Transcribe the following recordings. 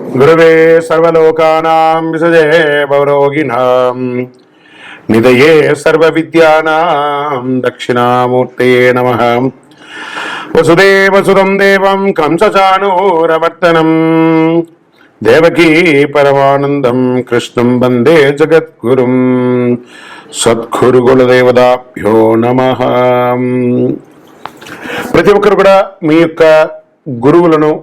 గురవే సర్వలోకానాం విసజే భవరోగిణాం నిదయే సర్వ విద్యానాం దక్షిణామూర్తయే నమ. వసుదేవసురం దేవం కంసచానూరవర్తనం. దేవకీ పరమానందం కృష్ణం వందే జగద్గురుం. సద్గురు గుణదేవదాభ్యో నమ. ప్రతి ఒక్కరు కూడా మీ యొక్క గురువులను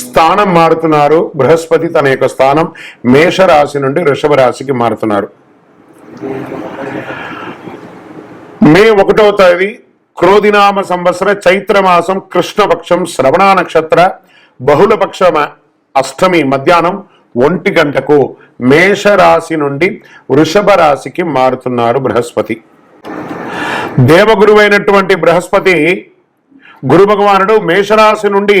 స్థానం మారుతున్నారు. బృహస్పతి తన యొక్క స్థానం మేషరాశి నుండి వృషభ రాశికి మారుతున్నారు. మే ఒకటవ తేదీ క్రోధినామ సంవత్సర చైత్రమాసం కృష్ణపక్షం శ్రవణ నక్షత్ర బహుళపక్ష అష్టమి మధ్యాహ్నం ఒంటి గంటకు మేషరాశి నుండి వృషభ రాశికి మారుతున్నారు బృహస్పతి. దేవగురువైనటువంటి బృహస్పతి గురు భగవానుడు మేషరాశి నుండి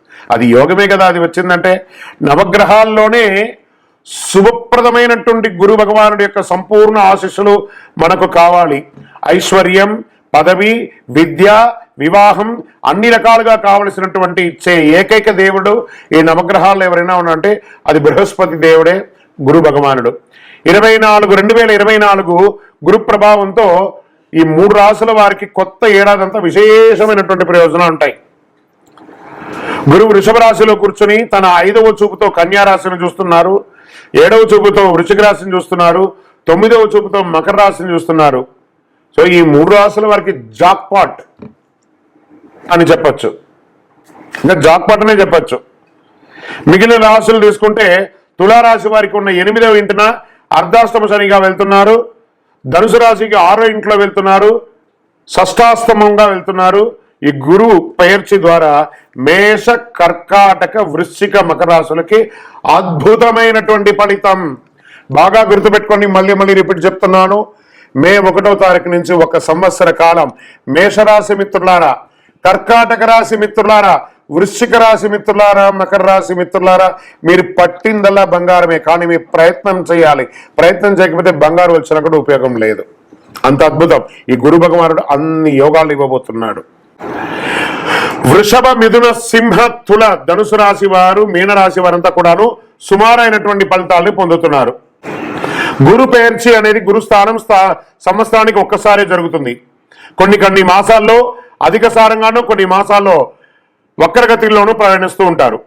అది యోగమే కదా అది వచ్చిందంటే నవగ్రహాల్లోనే శుభప్రదమైనటువంటి గురు భగవానుడి యొక్క సంపూర్ణ ఆశీస్సులు మనకు కావాలి. ఐశ్వర్యం పదవి విద్య వివాహం అన్ని రకాలుగా కావలసినటువంటి ఇచ్చే ఏకైక దేవుడు ఈ నవగ్రహాల్లో ఎవరైనా ఉన్నారంటే అది బృహస్పతి దేవుడే గురు భగవానుడు. ఇరవై నాలుగు రెండు వేల ఇరవై నాలుగు గురు ప్రభావంతో ఈ మూడు రాసుల వారికి కొత్త ఏడాదంతా విశేషమైనటువంటి ప్రయోజనాలు ఉంటాయి. గురువు వృషభ రాశిలో కూర్చుని తన ఐదవ చూపుతో కన్యారాశిని చూస్తున్నారు ఏడవ చూపుతో వృషిక రాశిని చూస్తున్నారు తొమ్మిదవ చూపుతో మకర రాశిని చూస్తున్నారు. సో ఈ మూడు రాశుల వారికి జాక్పాట్ అని చెప్పచ్చు. ఇంకా జాక్పాట్ అనే చెప్పచ్చు. మిగిలిన రాశులు తీసుకుంటే తులారాశి వారికి ఉన్న ఎనిమిదవ ఇంటిన అర్ధాష్టమ శనిగా వెళ్తున్నారు ధనుసు రాశికి ఆరో ఇంట్లో వెళ్తున్నారు షష్టాస్తమంగా వెళ్తున్నారు. ఈ గురువు పేర్చి ద్వారా మేష కర్కాటక వృశ్చిక మకరాశులకి అద్భుతమైనటువంటి ఫలితం. బాగా గుర్తుపెట్టుకొని మళ్ళీ మళ్ళీ రిపీట్ చెప్తున్నాను. మే ఒకటో తారీఖు నుంచి ఒక సంవత్సర కాలం. మేషరాశి మిత్రులారా కర్కాటక రాశి మిత్రులారా వృశ్చిక రాశి మిత్రులారా మకర రాశి మిత్రులారా మీరు పట్టిందల్లా బంగారమే కానీ మీ ప్రయత్నం చేయాలి. ప్రయత్నం చేయకపోతే బంగారు వచ్చినా కూడా ఉపయోగం లేదు. అంత అద్భుతం. ఈ గురు భగవానుడు అన్ని యోగాలు ఇవ్వబోతున్నాడు. వృషభ మిథున సింహ తుల ధనుసు రాశి వారు మీనరాశి వారంతా కూడాను సుమారైనటువంటి ఫలితాలను పొందుతున్నారు. గురు పేర్చి అనేది గురుస్థానం సంవత్సరానికి ఒక్కసారే జరుగుతుంది. కొన్ని కొన్ని మాసాల్లో అధిక సారంగానూ కొన్ని మాసాల్లో వక్రగతిలోనూ ప్రయాణిస్తూ ఉంటారు.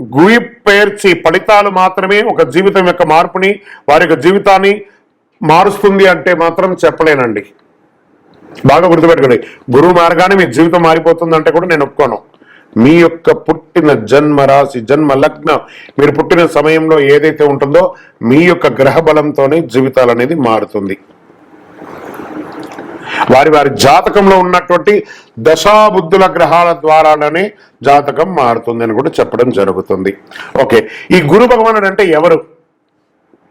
గురి పేర్చి ఫలితాలు మాత్రమే ఒక జీవితం యొక్క మార్పుని వారి యొక్క జీవితాన్ని మారుస్తుంది అంటే మాత్రం చెప్పలేనండి. బాగా గుర్తుపెట్టుకోండి. గురువు మార్గానే మీ జీవితం మారిపోతుందంటే కూడా నేను ఒప్పుకోను. మీ యొక్క పుట్టిన జన్మ రాశి జన్మ లగ్నం మీరు పుట్టిన సమయంలో ఏదైతే ఉంటుందో మీ యొక్క గ్రహ బలంతోనే జీవితాలు అనేది మారుతుంది. వారి వారి జాతకంలో ఉన్నటువంటి దశాబుద్ధుల గ్రహాల ద్వారానే జాతకం మారుతుంది అని కూడా చెప్పడం జరుగుతుంది. ఓకే. ఈ గురు భగవానుడు అంటే ఎవరు?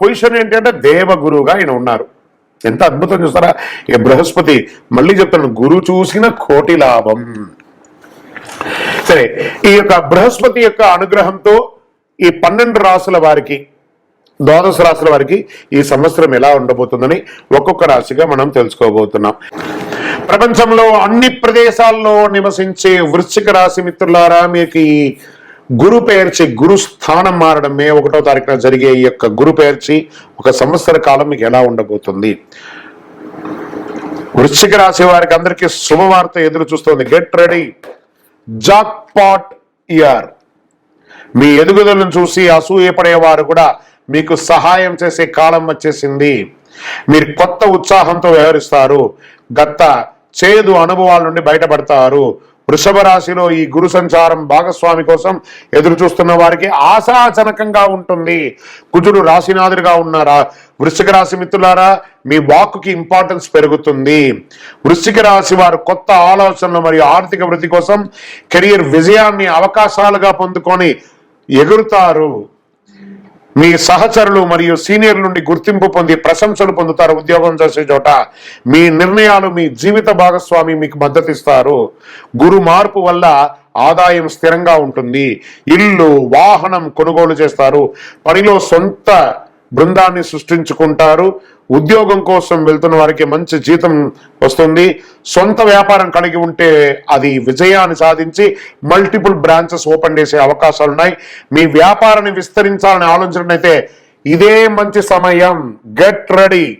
పొజిషన్ ఏంటంటే అంటే దేవగురువుగా ఆయన ఉన్నారు. ఎంత అద్భుతం చూస్తారా? ఈ బృహస్పతి మళ్ళీ చెప్తాను గురు చూసిన కోటి లాభం. సరే ఈ యొక్క బృహస్పతి యొక్క అనుగ్రహంతో ఈ పన్నెండు రాసుల వారికి ద్వాదశ రాశుల వారికి ఈ సంవత్సరం ఎలా ఉండబోతుందని ఒక్కొక్క రాశిగా మనం తెలుసుకోబోతున్నాం. ప్రపంచంలో అన్ని ప్రదేశాల్లో నివసించే వృశ్చిక రాశి మిత్రులారా మీకు ఈ గురు పేర్చి గురు స్థానం మారడం మే ఒకటో తారీఖున జరిగే ఈ యొక్క గురు పేర్చి ఒక సంవత్సర కాలం మీకు ఎలా ఉండబోతుంది? వృశ్చిక రాశి వారికి అందరికీ శుభవార్త ఎదురు చూస్తోంది. Get ready jackpot year మీ ఎదుగుదలను చూసి అసూయపడేవారు కూడా మీకు సహాయం చేసే కాలం వచ్చేసింది. మీరు కొత్త ఉత్సాహంతో వ్యవహరిస్తారు. గత చేదు అనుభవాల నుండి బయటపడతారు. వృషభ రాశిలో ఈ గురు సంచారం భాగస్వామి కోసం ఎదురు చూస్తున్న వారికి ఆశాజనకంగా ఉంటుంది. కుజుడు రాశినాథుడిగా ఉన్నారా? వృశ్చిక రాశి మిత్రులారా మీ వాక్కుకి ఇంపార్టెన్స్ పెరుగుతుంది. వృశ్చిక రాశి వారు కొత్త ఆలోచనలు మరియు ఆర్థిక వృద్ధి కోసం కెరియర్ విజయాన్ని అవకాశాలుగా పొందుకొని ఎగురుతారు. మీ సహచరులు మరియు సీనియర్ నుండి గుర్తింపు పొంది ప్రశంసలు పొందుతారు ఉద్యోగం చేసే చోట. మీ నిర్ణయాలు మీ జీవిత భాగస్వామి మీకు మద్దతిస్తారు. గురు మార్పు వల్ల ఆదాయం స్థిరంగా ఉంటుంది. ఇల్లు వాహనం కొనుగోలు చేస్తారు. పనిలో సొంత బృందాన్ని సృష్టించుకుంటారు. ఉద్యోగం కోసం వెళ్తున్న వారికి మంచి జీతం వస్తుంది. సొంత వ్యాపారం కలిగి ఉంటే అది విజయాన్ని సాధించి మల్టిపుల్ బ్రాంచెస్ ఓపెన్ చేసే అవకాశాలు ఉన్నాయి మీ వ్యాపారాన్ని విస్తరించాలని ఆలోచనైతే ఇదే మంచి సమయం. Get ready.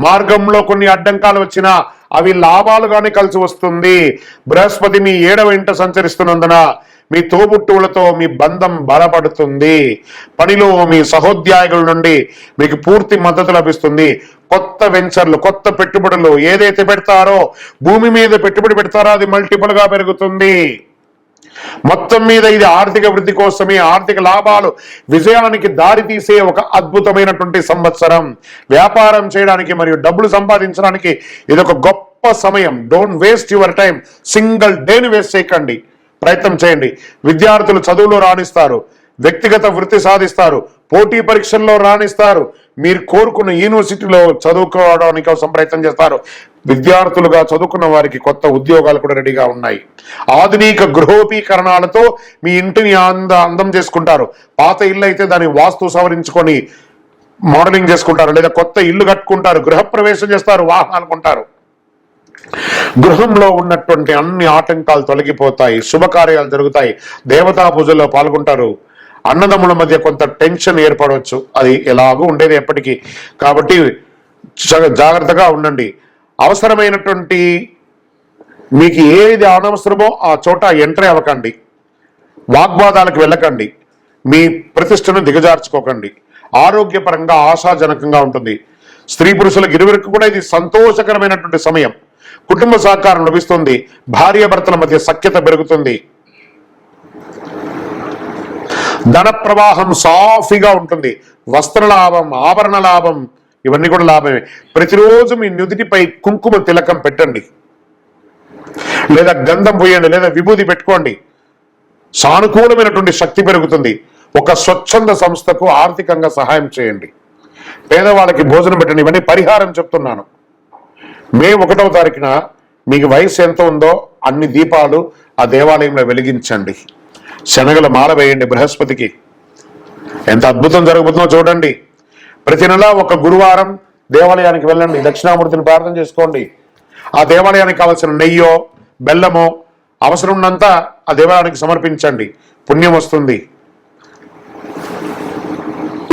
మార్గంలో కొన్ని అడ్డంకాలు వచ్చినా అవి లాభాలుగానే కలిసి వస్తుంది. బృహస్పతి మీ ఏడవ ఇంట సంచరిస్తున్నందున మీ తోబుట్టువులతో మీ బంధం బలపడుతుంది. పనిలో మీ సహోద్యాయుల నుండి మీకు పూర్తి మద్దతు లభిస్తుంది. కొత్త వెంచర్లు కొత్త పెట్టుబడులు ఏదైతే పెడతారో భూమి మీద పెట్టుబడి పెడతారో అది మల్టిపుల్గా పెరుగుతుంది. మొత్తం మీద ఇది ఆర్థిక వృద్ధి కోసమే ఆర్థిక లాభాలు విజయానికి దారి తీసే ఒక అద్భుతమైనటువంటి సంవత్సరం. వ్యాపారం చేయడానికి మరియు డబ్బులు సంపాదించడానికి ఇది ఒక గొప్ప సమయం. Don't waste your time single డేని వేస్ట్ చేయకండి. ప్రయత్నం చేయండి. విద్యార్థులు చదువులో రాణిస్తారు. వ్యక్తిగత వృత్తి సాధిస్తారు. పోటీ పరీక్షల్లో రాణిస్తారు. మీరు కోరుకున్న యూనివర్సిటీలో చదువుకోవడానికి కోసం ప్రయత్నం చేస్తారు. విద్యార్థులుగా చదువుకున్న వారికి కొత్త ఉద్యోగాలు కూడా రెడీగా ఉన్నాయి. ఆధునిక గృహోపీకరణాలతో మీ ఇంటిని అంద అందం చేసుకుంటారు. పాత ఇల్లు అయితే దాన్ని వాస్తు సవరించుకొని మోడలింగ్ చేసుకుంటారు. లేదా కొత్త ఇల్లు కట్టుకుంటారు. గృహప్రవేశం చేస్తారు. వాహనాలు కొంటారు. గృహంలో ఉన్నటువంటి అన్ని ఆటంకాలు తొలగిపోతాయి శుభకార్యాలు జరుగుతాయి దేవతా పూజల్లో పాల్గొంటారు. అన్నదమ్ముల మధ్య కొంత టెన్షన్ ఏర్పడవచ్చు. అది ఎలాగో ఉండేది ఎప్పటికీ. కాబట్టి జాగ్రత్తగా ఉండండి. అవసరమైనటువంటి మీకు ఏది అనవసరమో ఆ చోట ఎంట్రీ అవ్వకండి. వాగ్వాదాలకు వెళ్ళకండి. మీ ప్రతిష్టను దిగజార్చుకోకండి. ఆరోగ్యపరంగా ఆశాజనకంగా ఉంటుంది. స్త్రీ పురుషులకు ఇరువురికి కూడా ఇది సంతోషకరమైనటువంటి సమయం. కుటుంబ సహకారం లభిస్తుంది. భార్యాభర్తల మధ్య సఖ్యత పెరుగుతుంది. ధన ప్రవాహం సాఫీగా ఉంటుంది. వస్త్ర లాభం ఆభరణ లాభం ఇవన్నీ కూడా లాభమే. ప్రతిరోజు మీ నుదిటిపై కుంకుమ తిలకం పెట్టండి. లేదా గంధం పోయండి లేదా విభూతి పెట్టుకోండి. సానుకూలమైనటువంటి శక్తి పెరుగుతుంది. ఒక స్వచ్ఛంద సంస్థకు ఆర్థికంగా సహాయం చేయండి. పేదవాళ్ళకి భోజనం పెట్టండి. ఇవన్నీ పరిహారం చెప్తున్నాను. మే ఒకటవ తారీఖున మీకు వయసు ఎంత ఉందో అన్ని దీపాలు ఆ దేవాలయంలో వెలిగించండి. శనగల మాల వేయండి బృహస్పతికి. ఎంత అద్భుతం జరగబోతుందో చూడండి. ప్రతి నెల ఒక గురువారం దేవాలయానికి వెళ్ళండి. దక్షిణామూర్తిని ప్రార్థన చేసుకోండి. ఆ దేవాలయానికి కావలసిన నెయ్యో బెల్లమో అవసరం ఉన్నంత ఆ దేవాలయానికి సమర్పించండి. పుణ్యం వస్తుంది.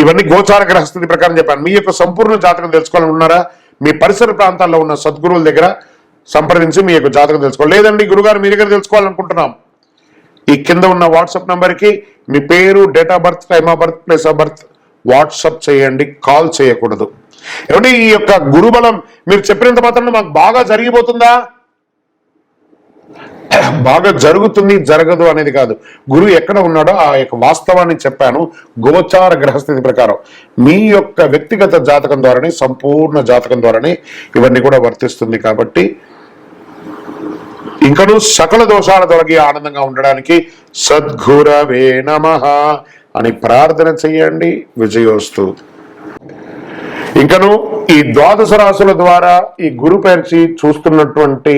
ఇవన్నీ గోచార గ్రహస్థితి ప్రకారం చెప్పాను. మీ యొక్క సంపూర్ణ జాతకం తెలుసుకోవాలనుకున్నారా మీ పరిసర ప్రాంతాల్లో ఉన్న సద్గురువుల దగ్గర సంప్రదించి మీ యొక్క జాతకం తెలుసుకోవాలి. లేదండి గురుగారు మీ దగ్గర తెలుసుకోవాలనుకుంటున్నాం. ఈ కింద ఉన్న వాట్సాప్ నంబర్కి మీ పేరు date of birth time of birth place of birth WhatsApp చేయండి కాల్ చేయకూడదు. ఏమంటే ఈ యొక్క గురుబలం మీరు చెప్పినంత మాత్రం మాకు బాగా జరిగిపోతుందా? బాగా జరుగుతుంది జరగదు అనేది కాదు. గురువు ఎక్కడ ఉన్నాడో ఆ యొక్క వాస్తవాన్ని చెప్పాను గోచార గ్రహస్థితి ప్రకారం. మీ యొక్క వ్యక్తిగత జాతకం ద్వారానే సంపూర్ణ జాతకం ద్వారానే ఇవన్నీ కూడా వర్తిస్తుంది కాబట్టి ఇంకను సకల దోషాల తొలగి ఆనందంగా ఉండడానికి సద్గురవే నమ అని ప్రార్థన చెయ్యండి. విజయోస్తు. ఇంకను ఈ ద్వాదశ రాశుల ద్వారా ఈ గురు పేర్చి చూస్తున్నటువంటి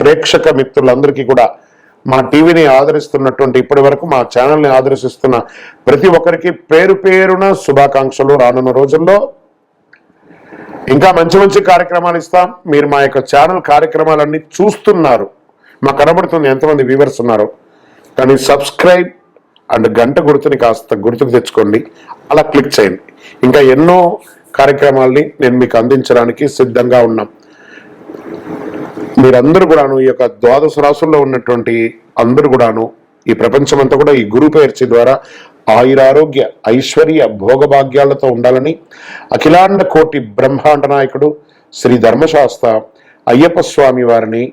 ప్రేక్షక మిత్రులందరికీ కూడా మా టీవీని ఆదరిస్తున్నటువంటి ఇప్పటి వరకు మా ఛానల్ని ఆదర్శిస్తున్న ప్రతి ఒక్కరికి పేరు పేరున శుభాకాంక్షలు రానున్న రోజుల్లో. ఇంకా మంచి మంచి కార్యక్రమాలు ఇస్తాం. మీరు మా యొక్క ఛానల్ కార్యక్రమాలన్నీ చూస్తున్నారు. మాకు కనబడుతుంది ఎంతమంది వ్యూవర్స్ ఉన్నారు. కానీ సబ్స్క్రైబ్ అండ్ గంట గుర్తుని కాస్త గుర్తుకు తెచ్చుకోండి. అలా క్లిక్ చేయండి. ఇంకా ఎన్నో కార్యక్రమాల్ని నేను మీకు అందించడానికి సిద్ధంగా ఉన్నాం. మీరందరూ కూడాను ఈ యొక్క ద్వాదశ రాసుల్లో ఉన్నటువంటి అందరూ కూడాను ఈ ప్రపంచం అంతా కూడా ఈ గురు పేర్చి ద్వారా ఆయురారోగ్య ఐశ్వర్య భోగభాగ్యాలతో ఉండాలని అఖిలాండ కోటి బ్రహ్మాండ నాయకుడు శ్రీ ధర్మశాస్త్ర అయ్యప్ప స్వామి వారిని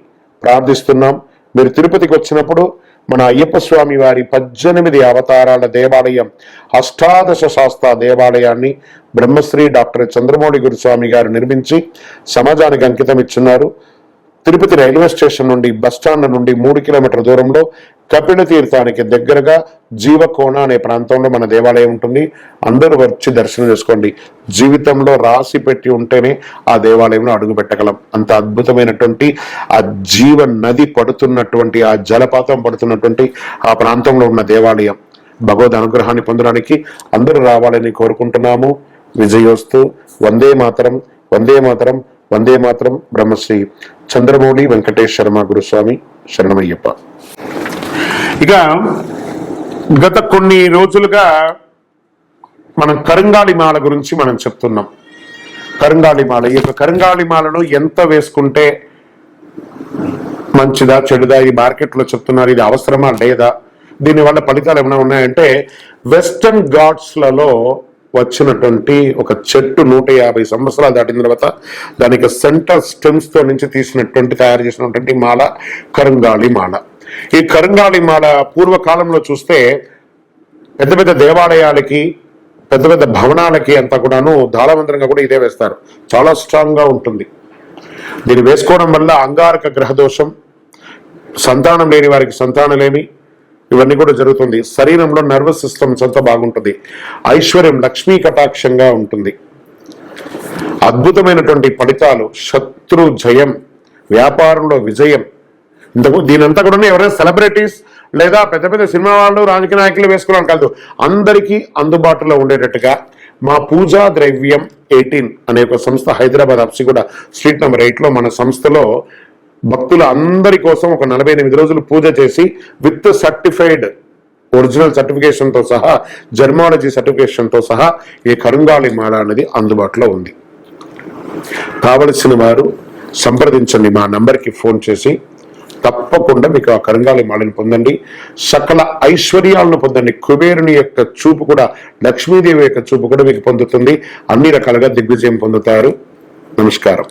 ప్రార్థిస్తున్నాం. మీరు తిరుపతికి వచ్చినప్పుడు మన అయ్యప్ప స్వామి వారి పద్దెనిమిది అవతారాల దేవాలయం అష్టాదశ శాస్త్ర దేవాలయాన్ని బ్రహ్మశ్రీ డాక్టర్ చంద్రమౌళి గురుస్వామి గారు నిర్మించి సమాజానికి అంకితం ఇచ్చున్నారు. తిరుపతి రైల్వే స్టేషన్ నుండి బస్టాండ్ నుండి మూడు కిలోమీటర్ల దూరంలో కపిల తీర్థానికి దగ్గరగా జీవకోణ అనే ప్రాంతంలో మన దేవాలయం ఉంటుంది. అందరూ వచ్చి దర్శనం చేసుకోండి. జీవితంలో రాసి పెట్టి ఉంటేనే ఆ దేవాలయంలో అడుగు పెట్టగలం అంత అద్భుతమైనటువంటి ఆ జీవ నది పడుతున్నటువంటి ఆ జలపాతం పడుతున్నటువంటి ఆ ప్రాంతంలో ఉన్న దేవాలయం. భగవద్ అనుగ్రహాన్ని పొందడానికి అందరూ రావాలని కోరుకుంటున్నాము. విజయోస్తు వందే మాతరం వందే మాతరం. వందే మాత్రం బ్రహ్మశ్రీ చంద్రమౌళి వెంకటేష్ శర్మ గురుస్వామి శరణమయ్యప్ప. ఇక గత కొన్ని రోజులుగా మనం కరుంగాళిమాల గురించి మనం చెప్తున్నాం. కరుంగాళిమాల ఈ యొక్క కరుంగాళిమాలను ఎంత వేసుకుంటే మంచిదా చెడుదా ఈ మార్కెట్లో చెప్తున్నారు ఇది అవసరమా లేదా దీనివల్ల ఫలితాలు ఏమైనా ఉన్నాయంటే వెస్టర్న్ ఘాట్స్లలో వచ్చినటువంటి ఒక చెట్టు నూట యాభై సంవత్సరాలు దాటిన తర్వాత దానికి సెంటర్ స్టెమ్స్తో నుంచి తీసినటువంటి తయారు చేసినటువంటి మాల కరంగాళి మాల. ఈ కరంగాళి మాల పూర్వకాలంలో చూస్తే పెద్ద పెద్ద దేవాలయాలకి పెద్ద పెద్ద భవనాలకి అంతా కూడాను దాళవంతరంగా కూడా ఇదే వేస్తారు. చాలా స్ట్రాంగ్గా ఉంటుంది. దీన్ని వేసుకోవడం వల్ల అంగారక గ్రహదోషం సంతానం లేని వారికి సంతానలేమి ఇవన్నీ కూడా జరుగుతుంది. శరీరంలో నర్వస్ సిస్టమ్స్ అంతా బాగుంటుంది. ఐశ్వర్యం లక్ష్మీ కటాక్షంగా ఉంటుంది. అద్భుతమైనటువంటి ఫలితాలు. శత్రు జయం వ్యాపారంలో విజయం. ఇంతకు దీనంతా కూడా ఎవరైనా సెలబ్రిటీస్ లేదా పెద్ద పెద్ద సినిమా వాళ్ళు రాజకీయ నాయకులు వేసుకోవడం కాదు. అందరికీ అందుబాటులో ఉండేటట్టుగా మా పూజా ద్రవ్యం ఎయిటీన్ అనే ఒక సంస్థ హైదరాబాద్ అప్సిగూడ స్ట్రీట్ నెంబర్ ఎయిట్లో మన సంస్థలో భక్తుల అందరి కోసం ఒక నలభై ఎనిమిది రోజులు పూజ చేసి విత్ సర్టిఫైడ్ ఒరిజినల్ సర్టిఫికేషన్తో సహా జర్మాలజీ సర్టిఫికేషన్తో సహా ఈ కరుంగాళి మాల అనేది అందుబాటులో ఉంది. కావలసిన వారు సంప్రదించండి మా నంబర్కి ఫోన్ చేసి తప్పకుండా మీకు ఆ కరంగాలి మాలని పొందండి. సకల ఐశ్వర్యాలను పొందండి. కుబేరుని యొక్క చూపు కూడా లక్ష్మీదేవి యొక్క చూపు కూడా మీకు పొందుతుంది. అన్ని రకాలుగా దిగ్విజయం పొందుతారు. నమస్కారం.